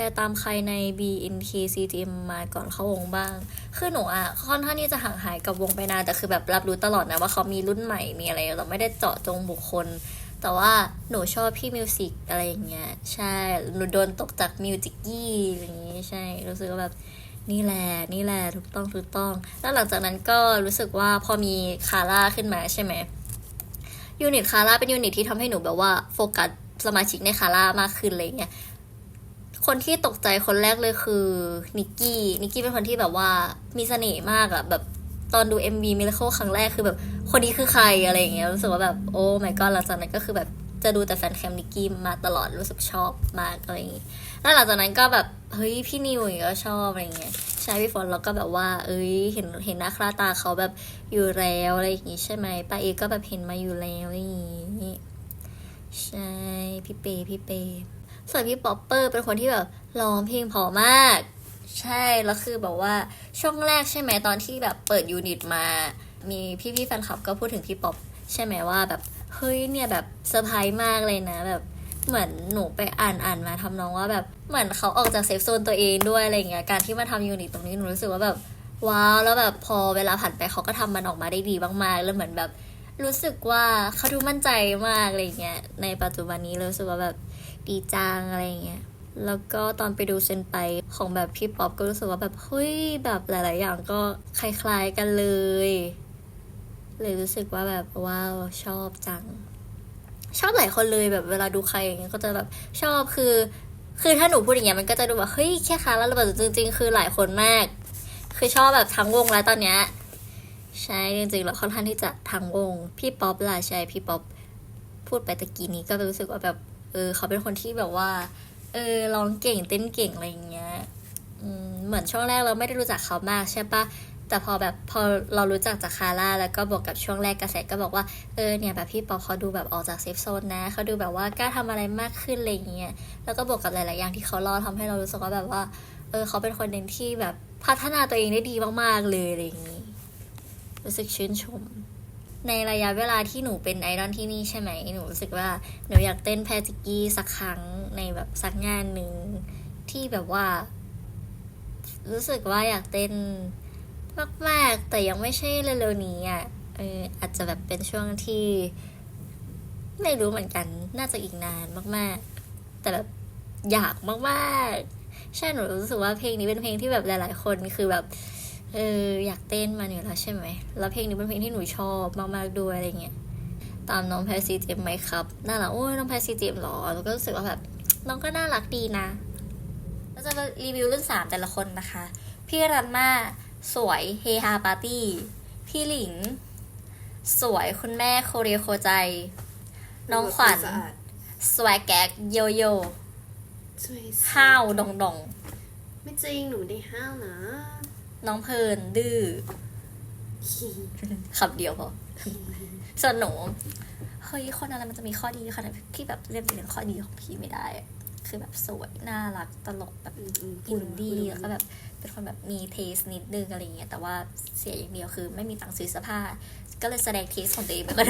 รตามใครใน BNK CGM มาก่อนเข้าวงบ้าง คือหนูอะค่อนข้างที่จะห่างหายกับวงไปนานแต่คือแบบรับรู้ตลอดนะว่าเขามีรุ่นใหม่มีอะไรเราไม่ได้เจาะจงบุคคล แต่ว่าหนูชอบพี่มิวสิกอะไรอย่างเงี้ยใช่หนูโดนตกจากมิวจิกยี่อย่างงี้ใช่รู้สึกว่าแบบนี่แหละ นี่แหละ ถูกต้อง ถูกต้อง แล้วหลังจากนั้นก็รู้สึกว่าพอมีคาร่าขึ้นมาใช่ไหม ยูนิตคาร่าเป็นยูนิตที่ทำให้หนูแบบว่าโฟกัสสมาชิกในคาร่ามากขึ้นอะไรเงี้ย คนที่ตกใจคนแรกเลยคือนิกกี้นิกกี้เป็นคนที่แบบว่ามีเสน่ห์มากอะแบบตอนดู MV Miracle ครั้งแรกคือแบบ คนนี้คือใครอะไรอย่างเงี้ยรู้สึกว่าแบบโอ้ my god หลังจากนั้นก็คือแบบจะดูแต่แฟนแคมนิกกี้มาตลอดรู้สึกชอบมากอะไรอย่างงี้แล้วหลังจากนั้นก็แบบเฮ้ยพี่นิวอย่างเงี้ยก็ชอบอะไรอย่างเงี้ยใช่พี่ฝนแล้วก็แบบว่า เอ้ยเห็นเห็นหน้าค่าตาเขาแบบอยู่แล้วอะไรอย่างงี้ใช่ไหมป้าเอก็แบบเห็นมาอยู่แล้วอย่างงี้ใช่พี่เปพี่เป ส่วนพี่ป๊อปเปอร์เป็นคนที่แบบร้องเพลงเพอมาก ใช่แล้วคือแบบว่าช่วงแรกใช่ไหมตอนที่แบบเปิดยูนิตมา มีพี่ๆแฟนคลับก็พูดถึงพี่ป๊อปใช่ไหมว่าแบบเฮ้ยเนี่ยแบบเซอร์ไพรส์มากเลยนะแบบเหมือนหนูไปอ่านอ่านมาทำนองว่าแบบเหมือนเขาออกจากเซฟโซนตัวเองด้วยอะไรอย่างเงี้ยการที่มาทำยูนิตตรงนี้หนูรู้สึกว่าแบบว้าวแล้วแบบพอเวลาผ่านไปเขาก็ทำมันออกมาได้ดีมากๆแล้วเหมือนแบบรู้สึกว่าเขาดูมั่นใจมากอะไรเงี้ยในปัจจุบันนี้รู้สึกว่าแบบ ดีจังอะไรเงี้ยแล้วก็ตอนไปดูเซนไปของแบบพี่ป๊อปก็รู้สึกว่าแบบเฮ้ยแบบหลาย ๆ อย่างก็คล้ายๆกันเลย เลยรู้สึกว่าแบบว้าวชอบจัง ชอบหลายคนเลยแบบเวลาดูใครอย่างเงี้ยก็จะแบบชอบคือ คือถ้าหนูพูดอย่างเงี้ยมันก็จะดูแบบเฮ้ยแค่คาร่าแล้วแบบจริง ๆ คือหลายคนมาก คือชอบแบบทั้งวงแล้วตอนเนี้ยใช่จริงๆแล้วค่อนข้างที่จะทั้งวง พี่ป๊อปล่ะใช่พี่ป๊อปพูดไปตะกี้นี้ก็รู้สึกว่าแบบ เออ เขาเป็นคนที่แบบว่า เออร้องเก่งเต้นเก่งอะไรอย่างเงี้ยอืมเหมือนช่วงแรกเราไม่ได้รู้จักเขามากใช่ปะแต่พอแบบพอเรารู้จักจากคาร่าแล้วก็บวกกับช่วงแรกกระแสก็บอกว่าเออเนี่ยแบบพี่ป๊อปเขาดูแบบออกจากเซฟโซนนะเขาดูแบบว่ากล้าทำอะไรมากขึ้นอะไรอย่างเงี้ยแล้วก็บวกกับหลาย ๆ อย่างที่เขาเล่าทำให้เรารู้สึกว่าแบบว่าเออเขาเป็นคนหนึ่งที่แบบพัฒนาตัวเองได้ดีมาก ๆ เลยอะไรอย่างนี้รู้สึกชื่นชม ในระยะเวลาที่หนูเป็นไอดอลที่นี่ใช่ไหม หนูรู้สึกว่าหนูอยากเต้นแพจิกี้สักครั้งในแบบสักงานหนึ่งที่แบบว่า รู้สึกว่าอยากเต้นมากๆ แต่ยังไม่ใช่เร็วๆนี้อะเอออาจจะแบบเป็นช่วงที่ ไม่รู้เหมือนกัน น่าจะอีกนานมาก ๆ แต่แบบอยากมากๆ ใช่หนูรู้สึกว่าเพลงนี้เป็นเพลงที่แบบหลาย ๆ คนคือแบบ เอออยากเต้นมาอยู่แล้วใช่ไหม แล้วเพลงนี้เป็นเพลงที่หนูชอบมากๆด้วยอะไรเงี้ย ตามน้องแพรซีเจมไหมครับ น่ารักโอ้ยน้องแพรซีเจมหรอแล้วก็รู้สึกว่าแบบน้องก็น่ารักดีนะ เราจะมารีวิวรุ่นสามแต่ละคนนะคะ พี่รันมาสวยเฮฮาปาร์ตี้ พี่หลิง สวยคุณแม่โคเรียโคใจ น้องขวัญสะอาดสวกแก๊กโยโย่สวยสิห้าวดองดองไม่จริงหนูได้ห้าวนะ น้องเพลินดื้อขับเดียวพอส่วนหนูเฮ้ยคนอะไรมันจะมีข้อดีขนาดที่แบบเรียบเรียงข้อดีของพี่ไม่ได้อะคือแบบสวยน่ารักตลกแบบอืมอืมพูอิดนมาดี้พูดมาแล้วก็แบบเป็นคนแบบมีเทสนิดนึงอะไรเงี้ยแต่ว่าเสียอย่างเดียวคือไม่มีตังค์ซื้อเสื้อผ้า ก็เลยแสดงเทสของตัวเองไปก่อน